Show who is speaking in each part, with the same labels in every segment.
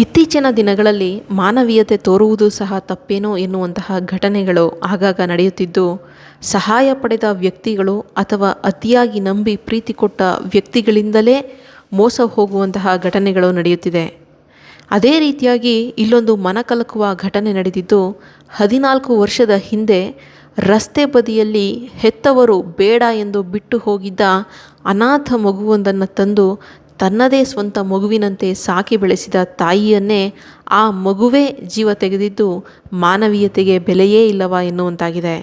Speaker 1: ಇತ್ತೀಚಿನ ದಿನಗಳಲ್ಲಿ ಮಾನವೀಯತೆ ತೋರುವುದು ಸಹ ತಪ್ಪೇನೋ ಎನ್ನುವಂತಹ ಘಟನೆಗಳು ಆಗಾಗ ನಡೆಯುತ್ತಿದ್ದು, ಸಹಾಯ ಪಡೆದ ವ್ಯಕ್ತಿಗಳು ಅಥವಾ ಅತಿಯಾಗಿ ನಂಬಿ ಪ್ರೀತಿ ಕೊಟ್ಟ ವ್ಯಕ್ತಿಗಳಿಂದಲೇ ಮೋಸ ಹೋಗುವಂತಹ ಘಟನೆಗಳು ನಡೆಯುತ್ತಿದೆ. ಅದೇ ರೀತಿಯಾಗಿ ಇಲ್ಲೊಂದು ಮನಕಲಕುವ ಘಟನೆ ನಡೆದಿದ್ದು, ಹದಿನಾಲ್ಕು ವರ್ಷದ ಹಿಂದೆ ರಸ್ತೆ ಬದಿಯಲ್ಲಿ ಹೆತ್ತವರು ಬೇಡ ಎಂದು ಬಿಟ್ಟು ಹೋಗಿದ್ದ ಅನಾಥ ಮಗುವೊಂದನ್ನು ತಂದು ತನ್ನದೇ ಸ್ವಂತ ಮಗುವಿನಂತೆ ಸಾಕಿ ಬೆಳೆಸಿದ ತಾಯಿಯನ್ನೇ ಆ ಮಗುವೇ ಜೀವ ತೆಗೆದಿದ್ದು ಮಾನವೀಯತೆಗೆ ಬೆಲೆಯೇ ಇಲ್ಲವಾ ಎನ್ನುವಂತಾಗಿದೆ.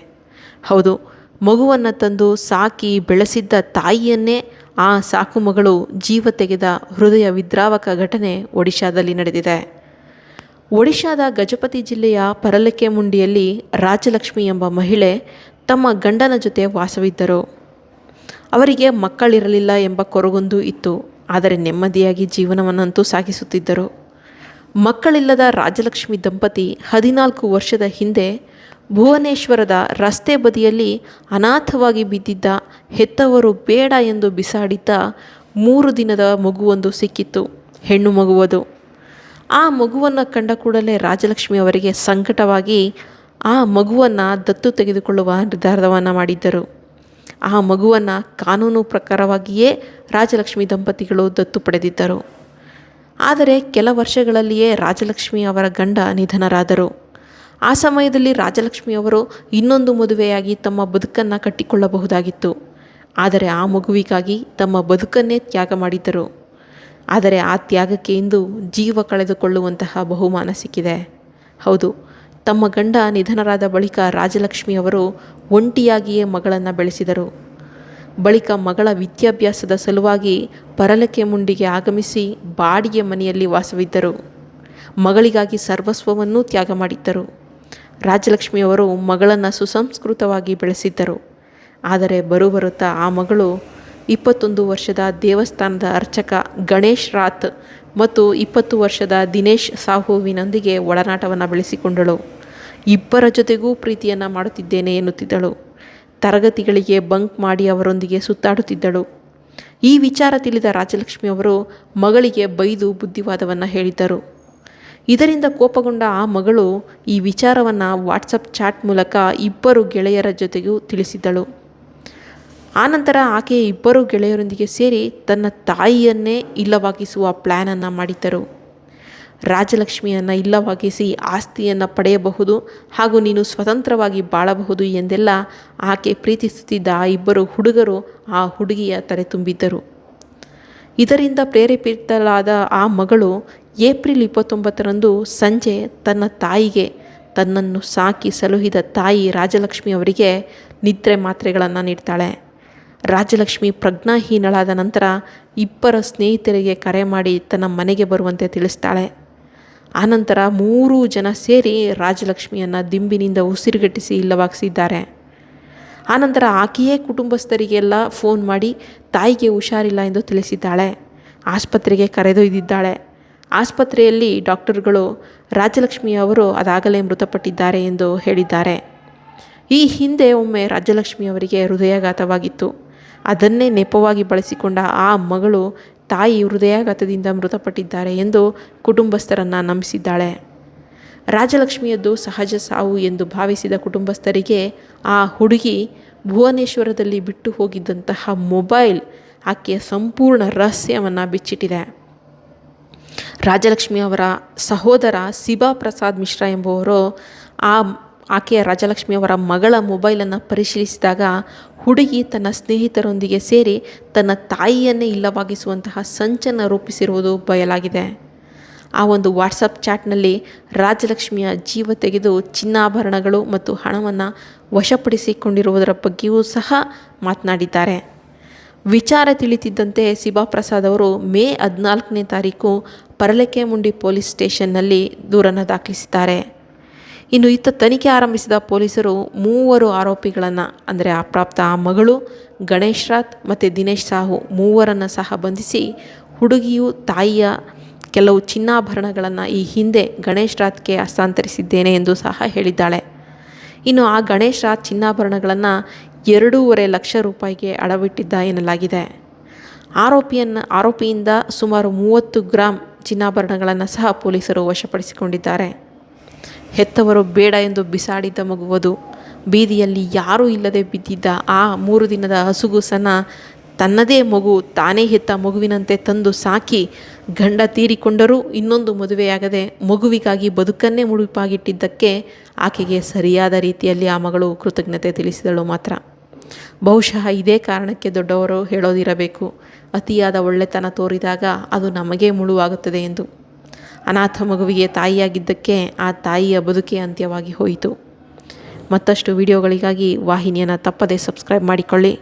Speaker 1: ಹೌದು, ಮಗುವನ್ನು ತಂದು ಸಾಕಿ ಬೆಳೆಸಿದ್ದ ತಾಯಿಯನ್ನೇ ಆ ಸಾಕು ಮಗಳು ಜೀವ ತೆಗೆದ ಹೃದಯ ವಿದ್ರಾವಕ ಘಟನೆ ಒಡಿಶಾದಲ್ಲಿ ನಡೆದಿದೆ. ಒಡಿಶಾದ ಗಜಪತಿ ಜಿಲ್ಲೆಯ ಪರಲಕೆಮುಂಡಿಯಲ್ಲಿ ರಾಜಲಕ್ಷ್ಮಿ ಎಂಬ ಮಹಿಳೆ ತಮ್ಮ ಗಂಡನ ಜೊತೆ ವಾಸವಿದ್ದರು. ಅವರಿಗೆ ಮಕ್ಕಳಿರಲಿಲ್ಲ ಎಂಬ ಕೊರಗೊಂದು ಇತ್ತು. ಆದರೆ ನೆಮ್ಮದಿಯಾಗಿ ಜೀವನವನ್ನಂತೂ ಸಾಗಿಸುತ್ತಿದ್ದರು. ಮಕ್ಕಳಿಲ್ಲದ ರಾಜಲಕ್ಷ್ಮಿ ದಂಪತಿ ಹದಿನಾಲ್ಕು ವರ್ಷದ ಹಿಂದೆ ಭುವನೇಶ್ವರದ ರಸ್ತೆ ಬದಿಯಲ್ಲಿ ಅನಾಥವಾಗಿ ಬಿದ್ದಿದ್ದ ಹೆತ್ತವರು ಬೇಡ ಎಂದು ಬಿಸಾಡಿದ್ದ ಮೂರು ದಿನದ ಮಗುವೊಂದು ಸಿಕ್ಕಿತ್ತು, ಹೆಣ್ಣು ಮಗುವದು. ಆ ಮಗುವನ್ನು ಕಂಡ ಕೂಡಲೇ ರಾಜಲಕ್ಷ್ಮಿ ಅವರಿಗೆ ಸಂಕಟವಾಗಿ ಆ ಮಗುವನ್ನು ದತ್ತು ತೆಗೆದುಕೊಳ್ಳುವ ನಿರ್ಧಾರವನ್ನು ಮಾಡಿದ್ದರು. ಆ ಮಗುವನ್ನು ಕಾನೂನು ಪ್ರಕಾರವಾಗಿಯೇ ರಾಜಲಕ್ಷ್ಮಿ ದಂಪತಿಗಳು ದತ್ತು ಪಡೆದಿದ್ದರು. ಆದರೆ ಕೆಲ ವರ್ಷಗಳಲ್ಲಿಯೇ ರಾಜಲಕ್ಷ್ಮಿ ಅವರ ಗಂಡ ನಿಧನರಾದರು. ಆ ಸಮಯದಲ್ಲಿ ರಾಜಲಕ್ಷ್ಮಿ ಅವರು ಇನ್ನೊಂದು ಮದುವೆಯಾಗಿ ತಮ್ಮ ಬದುಕನ್ನು ಕಟ್ಟಿಕೊಳ್ಳಬಹುದಾಗಿತ್ತು. ಆದರೆ ಆ ಮಗುವಿಗಾಗಿ ತಮ್ಮ ಬದುಕನ್ನೇ ತ್ಯಾಗ ಮಾಡಿದ್ದರು. ಆದರೆ ಆ ತ್ಯಾಗಕ್ಕೆ ಇಂದು ಜೀವ ಕಳೆದುಕೊಳ್ಳುವಂತಹ ಬಹುಮಾನ ಸಿಕ್ಕಿದೆ. ಹೌದು ತಮ್ಮ ಗಂಡ ನಿಧನರಾದ ಬಳಿಕ ರಾಜಲಕ್ಷ್ಮಿ ಅವರು ಒಂಟಿಯಾಗಿಯೇ ಮಗಳನ್ನು ಬೆಳೆಸಿದರು. ಬಳಿಕ ಮಗಳ ವಿದ್ಯಾಭ್ಯಾಸದ ಸಲುವಾಗಿ ಪರಲಕೆ ಮುಂಡಿಗೆ ಆಗಮಿಸಿ ಬಾಡಿಗೆ ಮನೆಯಲ್ಲಿ ವಾಸವಿದ್ದರು. ಮಗಳಿಗಾಗಿ ಸರ್ವಸ್ವವನ್ನೂ ತ್ಯಾಗ ಮಾಡಿದ್ದರು. ರಾಜಲಕ್ಷ್ಮಿಯವರು ಮಗಳನ್ನು ಸುಸಂಸ್ಕೃತವಾಗಿ ಬೆಳೆಸಿದ್ದರು. ಆದರೆ ಬರುಬರುತ್ತಾ ಆ ಮಗಳು ಇಪ್ಪತ್ತೊಂದು ವರ್ಷದ ದೇವಸ್ಥಾನದ ಅರ್ಚಕ ಗಣೇಶ್ ರಾತ್ ಮತ್ತು ಇಪ್ಪತ್ತು ವರ್ಷದ ದಿನೇಶ್ ಸಾಹುವಿನೊಂದಿಗೆ ಒಡನಾಟವನ್ನು ಬೆಳೆಸಿಕೊಂಡಳು. ಇಬ್ಬರ ಜೊತೆಗೂ ಪ್ರೀತಿಯನ್ನು ಮಾಡುತ್ತಿದ್ದೇನೆ ಎನ್ನುತ್ತಿದ್ದಳು. ತರಗತಿಗಳಿಗೆ ಬಂಕ್ ಮಾಡಿ ಅವರೊಂದಿಗೆ ಸುತ್ತಾಡುತ್ತಿದ್ದಳು. ಈ ವಿಚಾರ ತಿಳಿದ ರಾಜಲಕ್ಷ್ಮಿ ಅವರು ಮಗಳಿಗೆ ಬೈದು ಬುದ್ಧಿವಾದವನ್ನು ಹೇಳಿದ್ದರು. ಇದರಿಂದ ಕೋಪಗೊಂಡ ಆ ಮಗಳು ಈ ವಿಚಾರವನ್ನು ವಾಟ್ಸಪ್ ಚಾಟ್ ಮೂಲಕ ಇಬ್ಬರು ಗೆಳೆಯರ ಜೊತೆಗೂ ತಿಳಿಸಿದ್ದಳು. ಆನಂತರ ಆಕೆಯ ಇಬ್ಬರು ಗೆಳೆಯರೊಂದಿಗೆ ಸೇರಿ ತನ್ನ ತಾಯಿಯನ್ನೇ ಇಲ್ಲವಾಗಿಸುವ ಪ್ಲ್ಯಾನನ್ನು ಮಾಡಿದ್ದರು. ರಾಜಲಕ್ಷ್ಮಿಯನ್ನು ಇಲ್ಲವಾಗಿಸಿ ಆಸ್ತಿಯನ್ನು ಪಡೆಯಬಹುದು ಹಾಗೂ ನೀನು ಸ್ವತಂತ್ರವಾಗಿ ಬಾಳಬಹುದು ಎಂದೆಲ್ಲ ಆಕೆ ಪ್ರೀತಿಸುತ್ತಿದ್ದ ಆ ಇಬ್ಬರು ಹುಡುಗರು ಆ ಹುಡುಗಿಯ ತಲೆ ತುಂಬಿದ್ದರು. ಇದರಿಂದ ಪ್ರೇರೇಪಿತಳಾದ ಆ ಮಗಳು ಏಪ್ರಿಲ್ ಇಪ್ಪತ್ತೊಂಬತ್ತರಂದು ಸಂಜೆ ತನ್ನ ತಾಯಿಗೆ ತನ್ನನ್ನು ಸಾಕಿ ಸಲುಹಿದ ತಾಯಿ ರಾಜಲಕ್ಷ್ಮಿ ಅವರಿಗೆ ನಿದ್ರೆ ಮಾತ್ರೆಗಳನ್ನು ನೀಡ್ತಾಳೆ. ರಾಜಲಕ್ಷ್ಮಿ ಪ್ರಜ್ಞಾಹೀನಳಾದ ನಂತರ ಇಬ್ಬರ ಸ್ನೇಹಿತರಿಗೆ ಕರೆ ಮಾಡಿ ತನ್ನ ಮನೆಗೆ ಬರುವಂತೆ ತಿಳಿಸ್ತಾಳೆ. ಆನಂತರ ಮೂರು ಜನ ಸೇರಿ ರಾಜಲಕ್ಷ್ಮಿಯನ್ನು ದಿಂಬಿನಿಂದ ಉಸಿರುಗಟ್ಟಿಸಿ ಇಲ್ಲವಾಗಿಸಿದ್ದಾರೆ. ಆನಂತರ ಆಕೆಯೇ ಕುಟುಂಬಸ್ಥರಿಗೆಲ್ಲ ಫೋನ್ ಮಾಡಿ ತಾಯಿಗೆ ಹುಷಾರಿಲ್ಲ ಎಂದು ತಿಳಿಸಿದ್ದಾಳೆ. ಆಸ್ಪತ್ರೆಗೆ ಕರೆದೊಯ್ದಿದ್ದಾಳೆ. ಆಸ್ಪತ್ರೆಯಲ್ಲಿ ಡಾಕ್ಟರ್ಗಳು ರಾಜಲಕ್ಷ್ಮಿ ಅವರು ಅದಾಗಲೇ ಮೃತಪಟ್ಟಿದ್ದಾರೆ ಎಂದು ಹೇಳಿದ್ದಾರೆ. ಈ ಹಿಂದೆ ಒಮ್ಮೆ ರಾಜಲಕ್ಷ್ಮಿ ಅವರಿಗೆ ಹೃದಯಾಘಾತವಾಗಿತ್ತು. ಅದನ್ನೇ ನೆಪವಾಗಿ ಬಳಸಿಕೊಂಡ ಆ ಮಗಳು ತಾಯಿ ಹೃದಯಾಘಾತದಿಂದ ಮೃತಪಟ್ಟಿದ್ದಾರೆ ಎಂದು ಕುಟುಂಬಸ್ಥರನ್ನು ನಂಬಿಸಿದ್ದಾಳೆ. ರಾಜಲಕ್ಷ್ಮಿಯದ್ದು ಸಹಜ ಸಾವು ಎಂದು ಭಾವಿಸಿದ ಕುಟುಂಬಸ್ಥರಿಗೆ ಆ ಹುಡುಗಿ ಭುವನೇಶ್ವರದಲ್ಲಿ ಬಿಟ್ಟು ಹೋಗಿದ್ದಂತಹ ಮೊಬೈಲ್ ಆಕೆಯ ಸಂಪೂರ್ಣ ರಹಸ್ಯವನ್ನು ಬಿಚ್ಚಿಟ್ಟಿದೆ. ರಾಜಲಕ್ಷ್ಮಿ ಅವರ ಸಹೋದರ ಶಿಬಾ ಪ್ರಸಾದ್ ಮಿಶ್ರಾ ಎಂಬುವರು ಆ ಆಕೆಯ ರಾಜಲಕ್ಷ್ಮಿಯವರ ಮಗಳ ಮೊಬೈಲನ್ನು ಪರಿಶೀಲಿಸಿದಾಗ ಹುಡುಗಿ ತನ್ನ ಸ್ನೇಹಿತರೊಂದಿಗೆ ಸೇರಿ ತನ್ನ ತಾಯಿಯನ್ನೇ ಇಲ್ಲವಾಗಿಸುವಂತಹ ಸಂಚನ ರೂಪಿಸಿರುವುದು ಬಯಲಾಗಿದೆ. ಆ ಒಂದು ವಾಟ್ಸಪ್ ಚಾಟ್ನಲ್ಲಿ ರಾಜಲಕ್ಷ್ಮಿಯ ಜೀವ ತೆಗೆದು ಚಿನ್ನಾಭರಣಗಳು ಮತ್ತು ಹಣವನ್ನು ವಶಪಡಿಸಿಕೊಂಡಿರುವುದರ ಬಗ್ಗೆಯೂ ಸಹ ಮಾತನಾಡಿದ್ದಾರೆ. ವಿಚಾರ ತಿಳಿತಿದ್ದಂತೆ ಪ್ರಸಾದ್ ಅವರು ಮೇ ಹದಿನಾಲ್ಕನೇ ತಾರೀಕು ಪರಲಕೆಮುಂಡಿ ಪೊಲೀಸ್ ಸ್ಟೇಷನ್ನಲ್ಲಿ ದೂರನ್ನು ದಾಖಲಿಸಿದ್ದಾರೆ. ಇನ್ನು ಇತ್ತ ತನಿಖೆ ಆರಂಭಿಸಿದ ಪೊಲೀಸರು ಮೂವರು ಆರೋಪಿಗಳನ್ನು, ಅಂದರೆ ಅಪ್ರಾಪ್ತ ಆ ಮಗಳು ಗಣೇಶ್ ರಾತ್ ಮತ್ತು ದಿನೇಶ್ ಸಾಹು ಮೂವರನ್ನು ಸಹ ಬಂಧಿಸಿ ಹುಡುಗಿಯು ತಾಯಿಯ ಕೆಲವು ಚಿನ್ನಾಭರಣಗಳನ್ನು ಈ ಹಿಂದೆ ಗಣೇಶ್ ರಾತ್ಗೆ ಹಸ್ತಾಂತರಿಸಿದ್ದೇನೆ ಎಂದು ಸಹ ಹೇಳಿದ್ದಾಳೆ. ಇನ್ನು ಆ ಗಣೇಶ್ ರಾತ್ ಚಿನ್ನಾಭರಣಗಳನ್ನು ಎರಡೂವರೆ ಲಕ್ಷ ರೂಪಾಯಿಗೆ ಅಡವಿಟ್ಟಿದ್ದ ಎನ್ನಲಾಗಿದೆ. ಆರೋಪಿಯನ್ನು, ಆರೋಪಿಯಿಂದ ಸುಮಾರು ಮೂವತ್ತು ಗ್ರಾಮ್ ಚಿನ್ನಾಭರಣಗಳನ್ನು ಸಹ ಪೊಲೀಸರು ವಶಪಡಿಸಿಕೊಂಡಿದ್ದಾರೆ. ಹೆತ್ತವರು ಬೇಡ ಎಂದು ಬಿಸಾಡಿದ್ದ ಮಗುವದು. ಬೀದಿಯಲ್ಲಿ ಯಾರೂ ಇಲ್ಲದೆ ಬಿದ್ದಿದ್ದ ಆ ಮೂರು ದಿನದ ಹಸುಗೂಸನ್ನು ತನ್ನದೇ ಮಗು ತಾನೇ ಹೆತ್ತ ಮಗುವಿನಂತೆ ತಂದು ಸಾಕಿ ಗಂಡ ತೀರಿಕೊಂಡರೂ ಇನ್ನೊಂದು ಮದುವೆಯಾಗದೆ ಮಗುವಿಗಾಗಿ ಬದುಕನ್ನೇ ಮುಡುಪಾಗಿಟ್ಟಿದ್ದಕ್ಕೆ ಆಕೆಗೆ ಸರಿಯಾದ ರೀತಿಯಲ್ಲಿ ಆ ಮಗಳು ಕೃತಜ್ಞತೆ ತಿಳಿಸಿದಳು ಮಾತ್ರ. ಬಹುಶಃ ಇದೇ ಕಾರಣಕ್ಕೆ ದೊಡ್ಡವರು ಹೇಳೋದಿರಬೇಕು. ಅತಿಯಾದ ಒಳ್ಳೆತನ ತೋರಿದಾಗ ಅದು ನಮಗೇ ಮುಳುವಾಗುತ್ತದೆ ಎಂದು. ಅನಾಥ ಮಗುವಿಗೆ ತಾಯಿಯಾಗಿದ್ದಕ್ಕೆ ಆ ತಾಯಿಯ ಬದುಕೇ ಅಂತ್ಯವಾಗಿ ಹೋಯಿತು. ಮತ್ತಷ್ಟು ವಿಡಿಯೋಗಳಿಗಾಗಿ ವಾಹಿನಿಯನ್ನು ತಪ್ಪದೇ ಸಬ್ಸ್ಕ್ರೈಬ್ ಮಾಡಿಕೊಳ್ಳಿ.